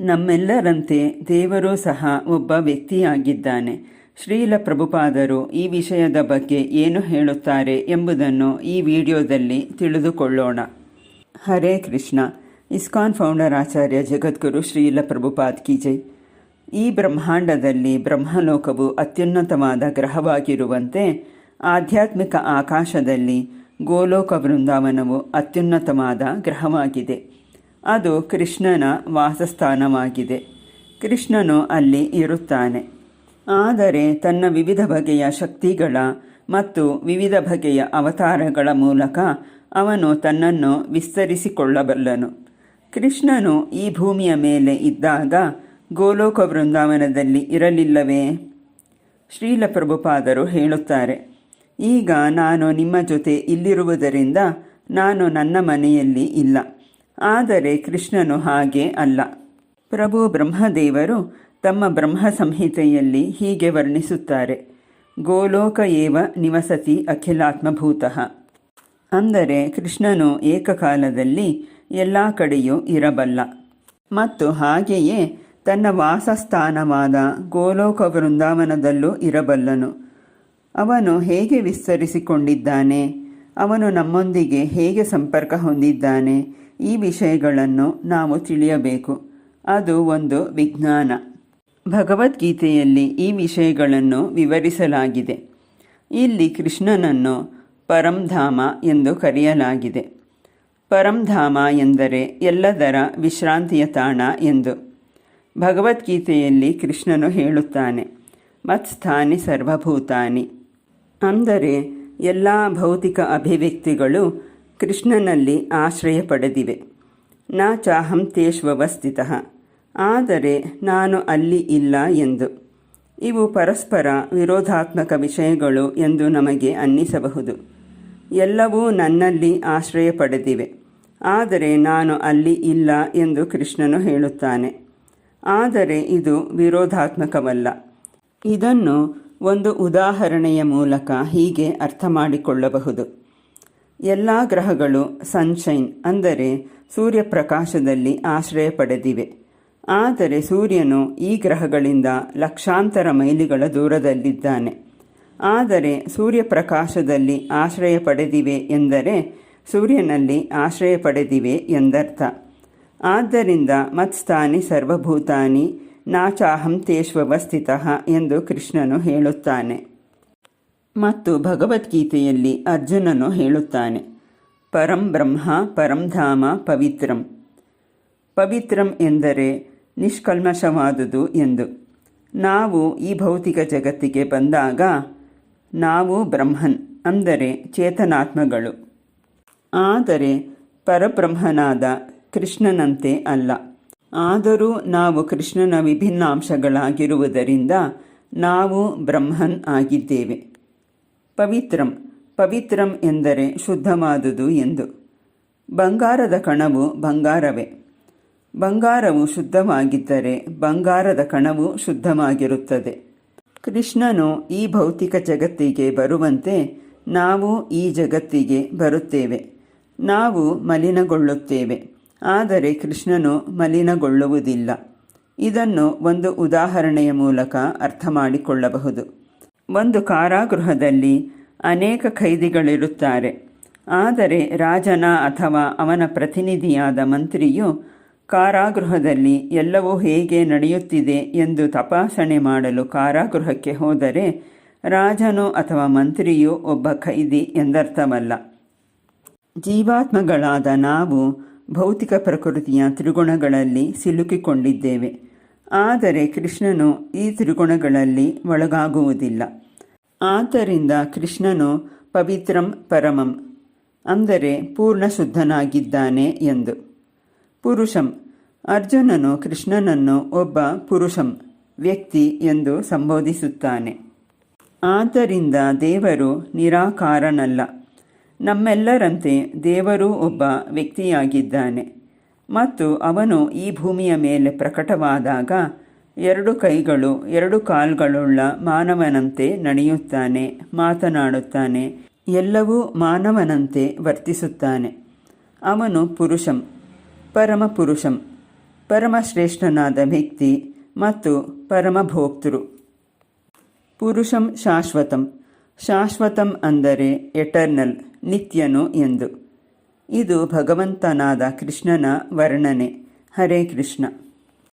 ನಮ್ಮೆಲ್ಲರಂತೆ ದೇವರು ಸಹ ಒಬ್ಬ ವ್ಯಕ್ತಿಯಾಗಿದ್ದಾನೆ. ಶ್ರೀಲ ಪ್ರಭುಪಾದರು ಈ ವಿಷಯದ ಬಗ್ಗೆ ಏನು ಹೇಳುತ್ತಾರೆ ಎಂಬುದನ್ನು ಈ ವಿಡಿಯೋದಲ್ಲಿ ತಿಳಿದುಕೊಳ್ಳೋಣ. ಹರೇ ಕೃಷ್ಣ. ಇಸ್ಕಾನ್ ಫೌಂಡರ್ ಆಚಾರ್ಯ ಜಗದ್ಗುರು ಶ್ರೀಲ ಪ್ರಭುಪಾದ್ ಕಿ ಜೈ. ಈ ಬ್ರಹ್ಮಾಂಡದಲ್ಲಿ ಬ್ರಹ್ಮಲೋಕವು ಅತ್ಯುನ್ನತವಾದ ಗ್ರಹವಾಗಿರುವಂತೆ ಆಧ್ಯಾತ್ಮಿಕ ಆಕಾಶದಲ್ಲಿ ಗೋಲೋಕ ವೃಂದಾವನವು ಅತ್ಯುನ್ನತವಾದ ಗ್ರಹವಾಗಿದೆ. ಅದು ಕೃಷ್ಣನ ವಾಸಸ್ಥಾನವಾಗಿದೆ. ಕೃಷ್ಣನು ಅಲ್ಲಿ ಇರುತ್ತಾನೆ. ಆದರೆ ತನ್ನ ವಿವಿಧ ಬಗೆಯ ಶಕ್ತಿಗಳ ಮತ್ತು ವಿವಿಧ ಬಗೆಯ ಅವತಾರಗಳ ಮೂಲಕ ಅವನು ತನ್ನನ್ನು ವಿಸ್ತರಿಸಿಕೊಳ್ಳಬಲ್ಲನು. ಕೃಷ್ಣನು ಈ ಭೂಮಿಯ ಮೇಲೆ ಇದ್ದಾಗ ಗೋಲೋಕ ವೃಂದಾವನದಲ್ಲಿ ಇರಲಿಲ್ಲವೇ? ಶ್ರೀಲ ಪ್ರಭುಪಾದರು ಹೇಳುತ್ತಾರೆ, ಈಗ ನಾನು ನಿಮ್ಮ ಜೊತೆ ಇಲ್ಲಿರುವುದರಿಂದ ನಾನು ನನ್ನ ಮನೆಯಲ್ಲಿ ಇಲ್ಲ. ಆದರೆ ಕೃಷ್ಣನು ಹಾಗೆ ಅಲ್ಲ. ಪ್ರಭು ಬ್ರಹ್ಮದೇವರು ತಮ್ಮ ಬ್ರಹ್ಮ ಸಂಹಿತೆಯಲ್ಲಿ ಹೀಗೆ ವರ್ಣಿಸುತ್ತಾರೆ. ಗೋಲೋಕ ಏವ ನಿವಸತಿ ಅಖಿಲಾತ್ಮಭೂತಃ. ಅಂದರೆ ಕೃಷ್ಣನು ಏಕಕಾಲದಲ್ಲಿ ಎಲ್ಲ ಕಡೆಯೂ ಇರಬಲ್ಲ. ಮತ್ತು ಹಾಗೆಯೇ ತನ್ನ ವಾಸಸ್ಥಾನವಾದ ಗೋಲೋಕ ವೃಂದಾವನದಲ್ಲೂ ಇರಬಲ್ಲನು. ಅವನು ಹೇಗೆ ವಿಸ್ತರಿಸಿಕೊಂಡಿದ್ದಾನೆ? ಅವನು ನಮ್ಮೊಂದಿಗೆ ಹೇಗೆ ಸಂಪರ್ಕ ಹೊಂದಿದ್ದಾನೆ? ಈ ವಿಷಯಗಳನ್ನು ನಾವು ತಿಳಿಯಬೇಕು. ಅದು ಒಂದು ವಿಜ್ಞಾನ. ಭಗವದ್ಗೀತೆಯಲ್ಲಿ ಈ ವಿಷಯಗಳನ್ನು ವಿವರಿಸಲಾಗಿದೆ. ಇಲ್ಲಿ ಕೃಷ್ಣನನ್ನು ಪರಂಧಾಮ ಎಂದು ಕರೆಯಲಾಗಿದೆ. ಪರಂಧಾಮ ಎಂದರೆ ಎಲ್ಲದರ ವಿಶ್ರಾಂತಿಯ ತಾಣ ಎಂದು. ಭಗವದ್ಗೀತೆಯಲ್ಲಿ ಕೃಷ್ಣನು ಹೇಳುತ್ತಾನೆ ಮತ್ಸ್ಥಾನಿ ಸರ್ವಭೂತಾನಿ ಅಂದರೆ ಎಲ್ಲ ಭೌತಿಕ ಅಭಿವ್ಯಕ್ತಿಗಳು ಕೃಷ್ಣನಲ್ಲಿ ಆಶ್ರಯ ಪಡೆದಿವೆ. ನಾ ಚಾಹಂ ತೇಷ್ವವಸ್ಥಿತ. ಆದರೆ ನಾನು ಅಲ್ಲಿ ಇಲ್ಲ ಎಂದು. ಇವು ಪರಸ್ಪರ ವಿರೋಧಾತ್ಮಕ ವಿಷಯಗಳು ಎಂದು ನಮಗೆ ಅನ್ನಿಸಬಹುದು. ಎಲ್ಲವೂ ನನ್ನಲ್ಲಿ ಆಶ್ರಯ ಪಡೆದಿವೆ. ಆದರೆ ನಾನು ಅಲ್ಲಿ ಇಲ್ಲ ಎಂದು ಕೃಷ್ಣನು ಹೇಳುತ್ತಾನೆ. ಆದರೆ ಇದು ವಿರೋಧಾತ್ಮಕವಲ್ಲ. ಇದನ್ನು ಒಂದು ಉದಾಹರಣೆಯ ಮೂಲಕ ಹೀಗೆ ಅರ್ಥ ಮಾಡಿಕೊಳ್ಳಬಹುದು ಎಲ್ಲ ಗ್ರಹಗಳು ಸನ್ಶೈನ್ ಅಂದರೆ ಸೂರ್ಯಪ್ರಕಾಶದಲ್ಲಿ ಆಶ್ರಯ ಪಡೆದಿವೆ. ಆದರೆ ಸೂರ್ಯನು ಈ ಗ್ರಹಗಳಿಂದ ಲಕ್ಷಾಂತರ ಮೈಲಿಗಳ ದೂರದಲ್ಲಿದ್ದಾನೆ. ಆದರೆ ಸೂರ್ಯಪ್ರಕಾಶದಲ್ಲಿ ಆಶ್ರಯ ಪಡೆದಿವೆ ಎಂದರೆ ಸೂರ್ಯನಲ್ಲಿ ಆಶ್ರಯ ಪಡೆದಿವೆ ಎಂದರ್ಥ. ಆದ್ದರಿಂದ ಮತ್ಸ್ಥಾನಿ ಸರ್ವಭೂತಾನಿ ನಾಚಾಹಂ ತೇಷ್ವವಸ್ಥಿತ ಎಂದು ಕೃಷ್ಣನು ಹೇಳುತ್ತಾನೆ. ಮತ್ತು ಭಗವದ್ಗೀತೆಯಲ್ಲಿ ಅರ್ಜುನನು ಹೇಳುತ್ತಾನೆ, ಪರಂ ಬ್ರಹ್ಮ ಪರಂಧಾಮ ಪವಿತ್ರಂ. ಪವಿತ್ರಂ ಎಂದರೆ ನಿಷ್ಕಲ್ಮಶವಾದುದು ಎಂದು. ನಾವು ಈ ಭೌತಿಕ ಜಗತ್ತಿಗೆ ಬಂದಾಗ ನಾವು ಬ್ರಹ್ಮನ್ ಅಂದರೆ ಚೇತನಾತ್ಮಗಳು. ಆದರೆ ಪರಬ್ರಹ್ಮನಾದ ಕೃಷ್ಣನಂತೆ ಅಲ್ಲ. ಆದರೂ ನಾವು ಕೃಷ್ಣನ ವಿಭಿನ್ನಾಂಶಗಳಾಗಿರುವುದರಿಂದ ನಾವು ಬ್ರಹ್ಮನ್ ಆಗಿದ್ದೇವೆ. ಪವಿತ್ರಂ ಪವಿತ್ರಂ ಎಂದರೆ ಶುದ್ಧವಾದುದು ಎಂದು. ಬಂಗಾರದ ಕಣವು ಬಂಗಾರವೇ. ಬಂಗಾರವು ಶುದ್ಧವಾಗಿದ್ದರೆ ಬಂಗಾರದ ಕಣವು ಶುದ್ಧವಾಗಿರುತ್ತದೆ. ಕೃಷ್ಣನು ಈ ಭೌತಿಕ ಜಗತ್ತಿಗೆ ಬರುವಂತೆ ನಾವು ಈ ಜಗತ್ತಿಗೆ ಬರುತ್ತೇವೆ. ನಾವು ಮಲಿನಗೊಳ್ಳುತ್ತೇವೆ. ಆದರೆ ಕೃಷ್ಣನು ಮಲಿನಗೊಳ್ಳುವುದಿಲ್ಲ. ಇದನ್ನು ಒಂದು ಉದಾಹರಣೆಯ ಮೂಲಕ ಅರ್ಥ ಮಾಡಿಕೊಳ್ಳಬಹುದು ಒಂದು ಕಾರಾಗೃಹದಲ್ಲಿ ಅನೇಕ ಖೈದಿಗಳಿರುತ್ತಾರೆ. ಆದರೆ ರಾಜನ ಅಥವಾ ಅವನ ಪ್ರತಿನಿಧಿಯಾದ ಮಂತ್ರಿಯು ಕಾರಾಗೃಹದಲ್ಲಿ ಎಲ್ಲವೂ ಹೇಗೆ ನಡೆಯುತ್ತಿದೆ ಎಂದು ತಪಾಸಣೆ ಮಾಡಲು ಕಾರಾಗೃಹಕ್ಕೆ ಹೋದರೆ ರಾಜನು ಅಥವಾ ಮಂತ್ರಿಯು ಒಬ್ಬ ಖೈದಿ ಎಂದರ್ಥವಲ್ಲ. ಜೀವಾತ್ಮಗಳಾದ ನಾವು ಭೌತಿಕ ಪ್ರಕೃತಿಯ ತ್ರಿಗುಣಗಳಲ್ಲಿ ಸಿಲುಕಿಕೊಂಡಿದ್ದೇವೆ. ಆದರೆ ಕೃಷ್ಣನು ಈ ತ್ರಿಗುಣಗಳಲ್ಲಿ ಒಳಗಾಗುವುದಿಲ್ಲ. ಆದ್ದರಿಂದ ಕೃಷ್ಣನು ಪವಿತ್ರಂ ಪರಮಂ, ಅಂದರೆ ಪೂರ್ಣ ಶುದ್ಧನಾಗಿದ್ದಾನೆ ಎಂದು. ಪುರುಷಂ, ಅರ್ಜುನನು ಕೃಷ್ಣನನ್ನು ಒಬ್ಬ ಪುರುಷಂ ವ್ಯಕ್ತಿ ಎಂದು ಸಂಬೋಧಿಸುತ್ತಾನೆ. ಆದ್ದರಿಂದ ದೇವರು ನಿರಾಕಾರನಲ್ಲ. ನಮ್ಮೆಲ್ಲರಂತೆ ದೇವರೂ ಒಬ್ಬ ವ್ಯಕ್ತಿಯಾಗಿದ್ದಾನೆ. ಮತ್ತು ಅವನು ಈ ಭೂಮಿಯ ಮೇಲೆ ಪ್ರಕಟವಾದಾಗ ಎರಡು ಕೈಗಳು, ಎರಡು ಕಾಲ್ಗಳುಳ್ಳ ಮಾನವನಂತೆ ನಡೆಯುತ್ತಾನೆ, ಮಾತನಾಡುತ್ತಾನೆ, ಎಲ್ಲವೂ ಮಾನವನಂತೆ ವರ್ತಿಸುತ್ತಾನೆ. ಅವನು ಪುರುಷಂ, ಪರಮ ಪುರುಷಂ, ಪರಮಶ್ರೇಷ್ಠನಾದ ವ್ಯಕ್ತಿ ಮತ್ತು ಪರಮಭೋಕ್ತೃ. ಪುರುಷಂ ಶಾಶ್ವತಂ ಶಾಶ್ವತಂ ಅಂದರೆ ಎಟರ್ನಲ್ ನಿತ್ಯನು ಎಂದು. ಇದು ಭಗವಂತನಾದ ಕೃಷ್ಣನ ವರ್ಣನೆ. ಹರೇ ಕೃಷ್ಣ.